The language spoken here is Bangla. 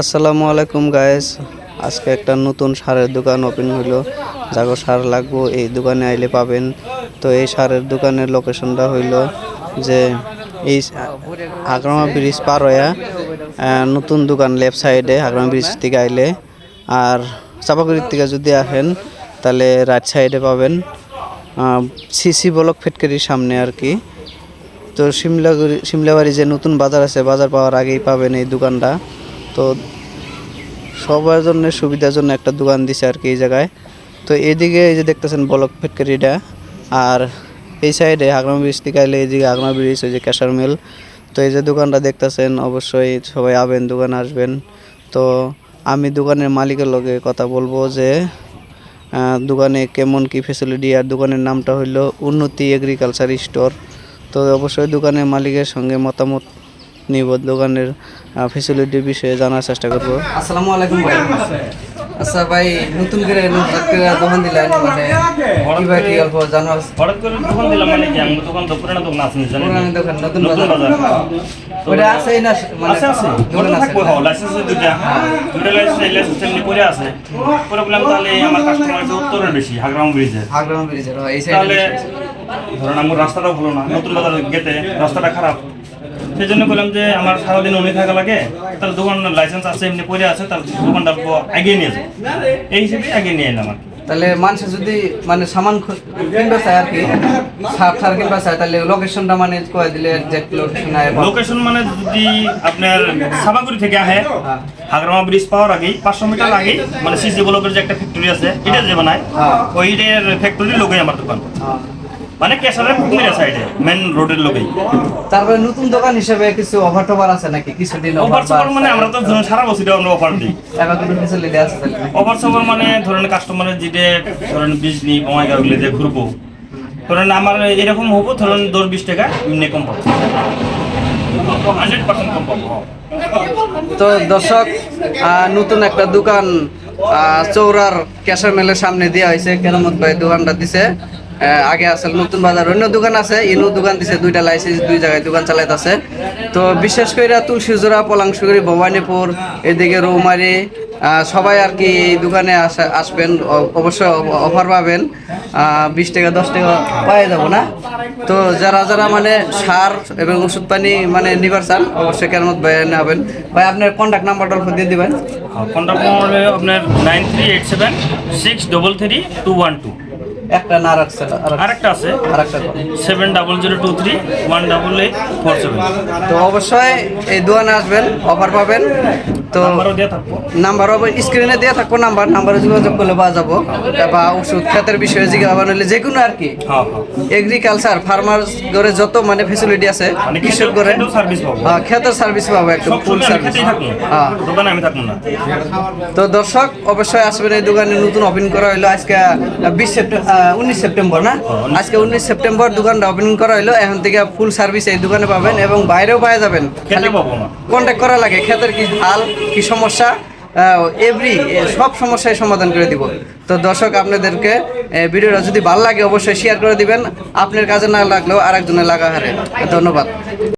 আসসালামু আলাইকুম গায়েস আজকে একটা নতুন সারের দোকান ওপেন হইল। যাগো সার লাগবো, এই দোকানে আইলে পাবেন। তো এই সারের দোকানের লোকেশনটা হইল যে এই হাগরামা ব্রিজ পার হইয়া নতুন দোকান লেফট সাইডে হাগরামা ব্রিজ থেকে আইলে। আর চাপাগুড়ির থেকে যদি আসেন, তাহলে রাইট সাইডে পাবেন সিসি ব্লক ফেটকারির সামনে আর কি। তো সিমলাগুড়ি সিমলাবাড়ি যে নতুন বাজার আছে, বাজার পাওয়ার আগেই পাবেন এই দোকানটা। তো সবার জন্য, সুবিধার জন্য একটা দোকান দিছে আর কি এই জায়গায়। তো এদিকে এই যে দেখতেছেন বলক ফ্যাক্টরিটা, আর এই সাইডে হাগমা ব্রিজ থেকে আইলে এইদিকে হাগমা ব্রিজ, ওই যে ক্যাশার মিল। তো এই যে দোকানটা দেখতেছেন, অবশ্যই সবাই আবেন, দোকানে আসবেন। তো আমি দোকানের মালিকের লগে কথা বলব যে দোকানে কেমন কি ফেসিলিটি আর দোকানের নামটা হইল উন্নতি এগ্রিকালচার স্টোর তো অবশ্যই দোকানের মালিকের সঙ্গে মতামত নিব দোকানের ফেসিলিটির বিষয়ে জানার চেষ্টা করব। আসসালামু আলাইকুম ভাই। আচ্ছা ভাই নতুন করে দোকান দিলেন মানে কীভাবে কি অল্প জানার হঠাৎ করে দোকান দিলাম মানে কি আমার দোকান তো পুরানো দোকান আছে জানেন? পুরানো দোকান নতুন বাজার। ওটা না মানে আছে আছে। দোকান আছে? থাকব লাইসেন্স দুইটা। দুইটা লাইসেন্স লাইসেন্স এমনি করে আছে। পরে তাহলে আমার কাস্টমার উত্তরের বেশি হাগরাম ব্রিজে হাগরাম ব্রিজের এই সাইডে ধরেন আমার রাস্তাটাও ভালো না নতুন বাজার গেতে রাস্তাটা খারাপ। সেই জন্য বললাম যে আমার সারাদিন উনি থাকা লাগে তাহলে দোকান লাইসেন্স আছে এমনি পড়ে আছে তাহলে দোকানটা এগিয়ে নিয়ে যায় এই হিসেবে এগিয়ে নিয়ে এলাম আর কি তাহলে মানুষ যদি মানে সামান কিনতে চায় আর কি সার সার কিনতে চায় তাহলে লোকেশনটা মানে কয়ে দিলে এক্সাক্ট লোকেশন আয় লোকেশন মানে যদি আপনার সাবাগুড়ি থেকে আহে হ্যাঁ। হাগরামা ব্রিজ পাওয়ার আগেই পাঁচশো মিটার আগেই মানে সিসি ব্লকের যে একটা ফ্যাক্টরি আছে এটা যে বানায় হ্যাঁ। ওইটার ফ্যাক্টরির লোকেই আমার দোকান হ্যাঁ। মানে পুকুরের সাইডে মেন রোডের লোকেই। তারপরে নতুন দোকান হিসেবে কিছু অফার টফার আছে নাকি? কিছুদিন অফার সফার মানে আমরা তো সারা বছর আমরা অফার দিই। অফার সফার মানে ধরেন কাস্টমারের যেটা ধরেন বিজনি যে ঘুরবো। ধরেন আমার এরকম হব ধরেন দশ বিশ টাকা এমনি কম পাবো হান্ড্রেড পার্সেন্ট কম পাবো। তো দর্শক নতুন একটা দোকান চৌরার ক্যাশার মেলের সামনে দেওয়া হয়েছে। কেরামত ভাই দোকানটা দিছে। আগে আসলে নতুন বাজার, অন্য দোকান আছে, ইনু দোকান দিছে, দুইটা লাইসেন্স, দুই জায়গায় দোকান চালাইতেছে। তো বিশেষ করে তুলসীজোড়া পলাংশুগরি ভবানীপুর, এদিকে রৌমারি সবাই আর কি এই দোকানে আসা, আসবেন অবশ্যই অফার পাবেন। বিশ টাকা, দশ টাকা পাওয়া যাব না। তো যারা যারা মানে সার এবং ওষুধ পানি মানে নিবার চান, অবশ্যই কেরামত ভাই নেবেন ভাই, আপনার কন্ট্যাক্ট নাম্বারটা অল্প দিয়ে দিবেন। কন্ট্যাক্ট নম্বর আপনার nine three eight seven six double three two one two একটা না রাখছে আরেকটা আছে? আরেকটা seven double zero two three one double eight four seven তো অবশ্যই এই দোকানে আসবেন অফার পাবেন। তো নাম্বার স্ক্রিনে দেওয়া থাকব নাম্বার নাম্বারে যোগাযোগ করলে পাওয়া যাব। বা ওষুধ খাতের বিষয়ে জিজ্ঞাসা বানালে যে কোনো আর কি। হ্যাঁ হ্যাঁ। এগ্রিকালচার ফার্মার করে যত মানে ফেসিলিটি আছে মানে কৃষক পাবো। হ্যাঁ খেতের সার্ভিস পাবো একদম ফুল সার্ভিস হ্যাঁ। তো দর্শক অবশ্যই আসবেন এই দোকানে নতুন ওপেন করা হলো আজকে বিশ সেপ্টেম্বর উনিশ সেপ্টেম্বর না? আজকে উনিশ সেপ্টেম্বর দোকানটা ওপেনিং করা হলো এখন থেকে ফুল সার্ভিস এই দোকানে পাবেন এবং বাইরেও পাওয়া যাবেন। কন্ট্যাক্ট করা লাগে ক্ষেতের কি হাল কি সমস্যা? এভরি সব সমস্যায় সমাধান করে দিব। তো দর্শক, আপনাদেরকে ভিডিওটা যদি ভালো লাগে, অবশ্যই শেয়ার করে দিবেন। আপনার কাজে না লাগলেও আরেকজনের লাগা হারে। ধন্যবাদ।